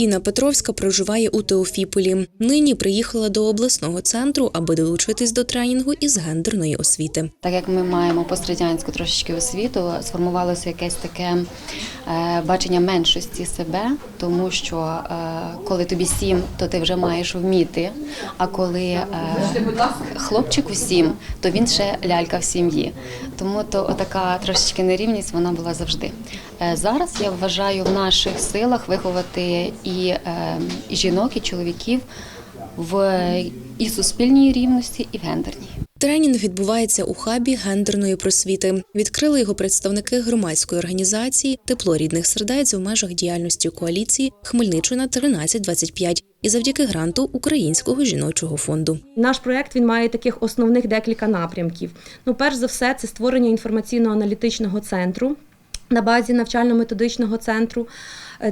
Інна Петровська проживає у Теофіполі. Нині приїхала до обласного центру, аби долучитись до тренінгу із гендерної освіти. Так як ми маємо пострадянську трошечки освіту, сформувалося якесь таке е, бачення меншості себе, тому що е, коли тобі сім, то ти вже маєш вміти. А коли е, хлопчику сім, то він ще лялька в сім'ї. Тому то така трошечки нерівність вона була завжди. Зараз я вважаю в наших силах виховати і, і жінок, і чоловіків в і суспільній рівності, і в гендерній. Тренінг відбувається у хабі гендерної просвіти. Відкрили його представники громадської організації Тепло рідних сердець в межах діяльності коаліції Хмельниччина 1325 і завдяки гранту Українського жіночого фонду. Наш проект він має таких основних декілька напрямків. Ну, перш за все, це створення інформаційно-аналітичного центру на базі навчально-методичного центру е,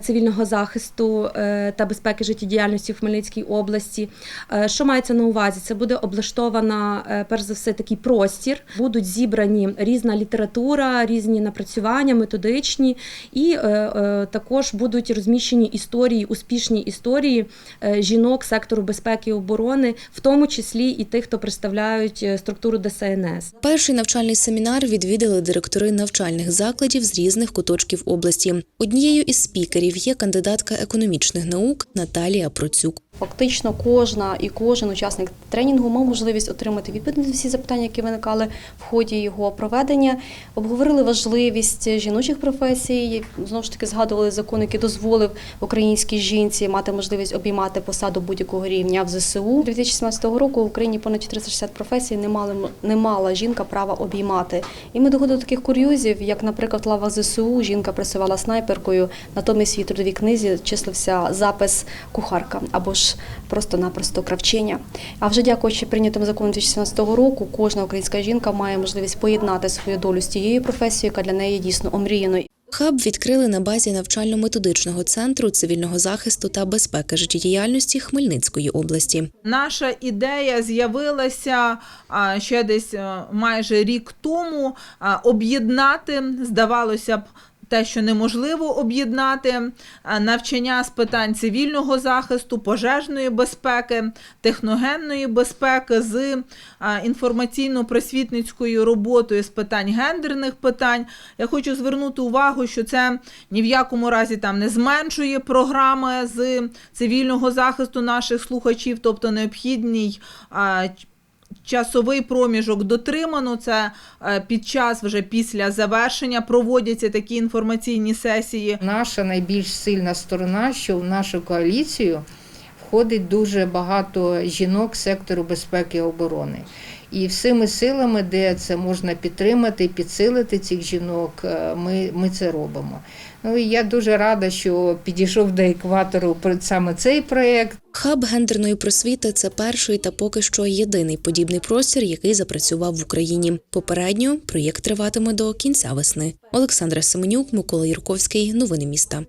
цивільного захисту е, та безпеки життєдіяльності в Хмельницькій області. Е, Що мається на увазі? Це буде облаштована е, перш за все такий простір. Будуть зібрані різна література, різні напрацювання, методичні, і е, е, також будуть розміщені історії, успішні історії е, жінок сектору безпеки і оборони, в тому числі і тих, хто представляють е, структуру ДСНС. Перший навчальний семінар відвідали директори навчальних закладів з різних куточків області. Однією із спікерів є кандидатка економічних наук Наталія Процюк. Фактично кожна і кожен учасник тренінгу мав можливість отримати відповіді на всі запитання, які виникали в ході його проведення. Обговорили важливість жіночих професій. Знову ж таки згадували закон, який дозволив українській жінці мати можливість обіймати посаду будь-якого рівня в ЗСУ. 2017 року в Україні понад 460 професій не мали не мала жінка права обіймати. І ми доходили до таких курйозів, як, наприклад, лава ЗСУ. Жінка працювала снайперкою, натомість в трудовій книзі числився запис кухарка або ж просто-напросто кравчиня. А вже дякуючи прийнятому закону 2017 року, кожна українська жінка має можливість поєднати свою долю з тією професією, яка для неї дійсно омріяною. Хаб відкрили на базі навчально-методичного центру цивільного захисту та безпеки життєдіяльності Хмельницької області. Наша ідея з'явилася а, ще десь майже рік тому об'єднати, здавалося б. Те, що неможливо об'єднати навчання з питань цивільного захисту, пожежної безпеки, техногенної безпеки з інформаційно-просвітницькою роботою з питань гендерних питань. Я хочу звернути увагу, що це ні в якому разі там не зменшує програми з цивільного захисту наших слухачів, тобто необхідний. Часовий проміжок дотримано. Це е, під час вже після завершення проводяться такі інформаційні сесії. Наша найбільш сильна сторона, що в нашу коаліцію входить дуже багато жінок сектору безпеки і оборони. І всіми силами, де це можна підтримати, підсилити цих жінок, е, ми, ми це робимо. Ну і я дуже рада, що підійшов до екватору саме цей проєкт. Хаб гендерної просвіти це перший та поки що єдиний подібний простір, який запрацював в Україні. Попередньо проєкт триватиме до кінця весни. Олександра Семенюк, Микола Юрковський. Новини міста.